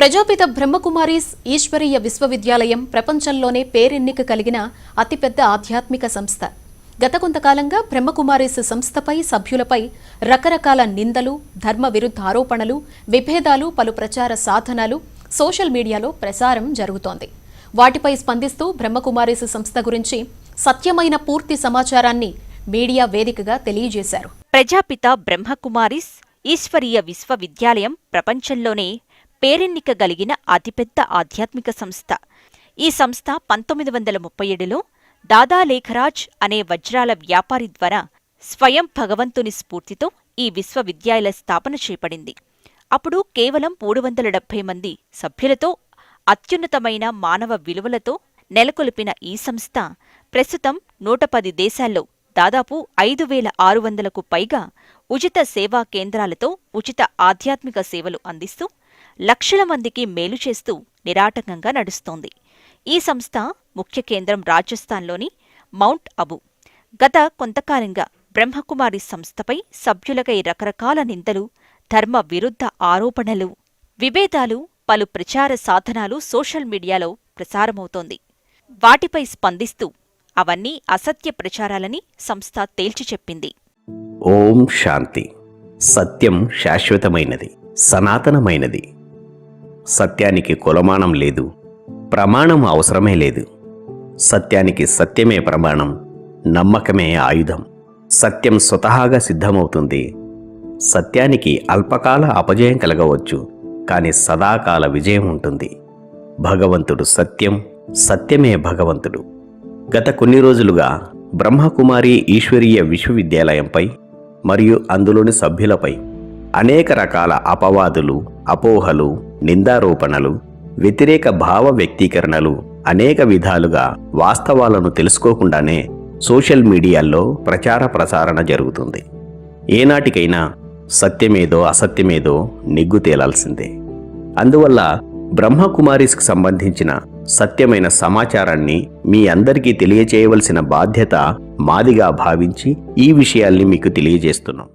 ప్రజాపిత బ్రహ్మకుమారీస్ ఈశ్వరీయ విశ్వవిద్యాలయం ప్రపంచంలోనే పేరెన్నిక కలిగిన అతిపెద్ద ఆధ్యాత్మిక సంస్థ. గత కొంతకాలంగా బ్రహ్మకుమారీస్ సంస్థపై సభ్యులపై రకరకాల నిందలు ధర్మ విరుద్ధ ఆరోపణలు విభేదాలు పలు ప్రచార సాధనాలు సోషల్ మీడియాలో ప్రసారం జరుగుతోంది. వాటిపై స్పందిస్తూ బ్రహ్మకుమారీస్ సంస్థ గురించి సత్యమైన పూర్తి సమాచారాన్ని మీడియా వేదికగా తెలియజేశారు. ప్రజాపిత బ్రహ్మకుమారిస్ ఈశ్వరీయ విశ్వవిద్యాలయం ప్రపంచంలోనే పేరెన్నిక గలిగిన అతిపెద్ద ఆధ్యాత్మిక సంస్థ. ఈ సంస్థ పంతొమ్మిది వందల ముప్పై ఏడులో దాదా లేఖరాజ్ అనే వజ్రాల వ్యాపారి ద్వారా స్వయం భగవంతుని స్ఫూర్తితో ఈ విశ్వవిద్యాలయ స్థాపన చేపడింది. అప్పుడు కేవలం మూడు వందల డెబ్బై మంది సభ్యులతో అత్యున్నతమైన మానవ విలువలతో నెలకొల్పిన ఈ సంస్థ ప్రస్తుతం నూట పది దేశాల్లో దాదాపు ఐదు వేల ఆరు వందలకు పైగా ఉచిత సేవా కేంద్రాలతో ఉచిత ఆధ్యాత్మిక సేవలు అందిస్తూ లక్షల మందికి మేలు చేస్తూ నిరాటకంగా నడుస్తోంది. ఈ సంస్థ ముఖ్య కేంద్రం రాజస్థాన్లోని మౌంట్ అబు. గత కొంతకాలంగా బ్రహ్మకుమారి సంస్థపై సభ్యులకై రకరకాల నిందలు ధర్మ విరుద్ధ ఆరోపణలు విభేదాలు పలు ప్రచార సాధనాలు సోషల్ మీడియాలో ప్రసారమవుతోంది. వాటిపై స్పందిస్తూ అవన్నీ అసత్య ప్రచారాలని సంస్థ తేల్చి చెప్పింది. ఓం శాంతి. సత్యం శాశ్వతమైనది సనాతనమైనది. సత్యానికి కులమానం లేదు. ప్రమాణం అవసరమే లేదు. సత్యానికి సత్యమే ప్రమాణం నమ్మకమే ఆయుధం. సత్యం స్వతహాగా సిద్ధమవుతుంది. సత్యానికి అల్పకాల అపజయం కలగవచ్చు కానీ సదాకాల విజయం ఉంటుంది. భగవంతుడు సత్యం సత్యమే భగవంతుడు. గత కొన్ని రోజులుగా బ్రహ్మకుమారి ఈశ్వరీయ విశ్వవిద్యాలయంపై మరియు అందులోని సభ్యులపై అనేక రకాల అపవాదులు అపోహలు నిందారోపణలు వ్యతిరేక భావ వ్యక్తీకరణలు అనేక విధాలుగా వాస్తవాలను తెలుసుకోకుండానే సోషల్ మీడియాల్లో ప్రచార ప్రసారణ జరుగుతుంది. ఏనాటికైనా సత్యమేదో అసత్యమేదో నిగ్గు తేలాల్సిందే. అందువల్ల బ్రహ్మకుమారిస్కి సంబంధించిన సత్యమైన సమాచారాన్ని మీ అందరికీ తెలియచేయవలసిన బాధ్యత మాదిగా భావించి ఈ విషయాల్ని మీకు తెలియజేస్తున్నాం.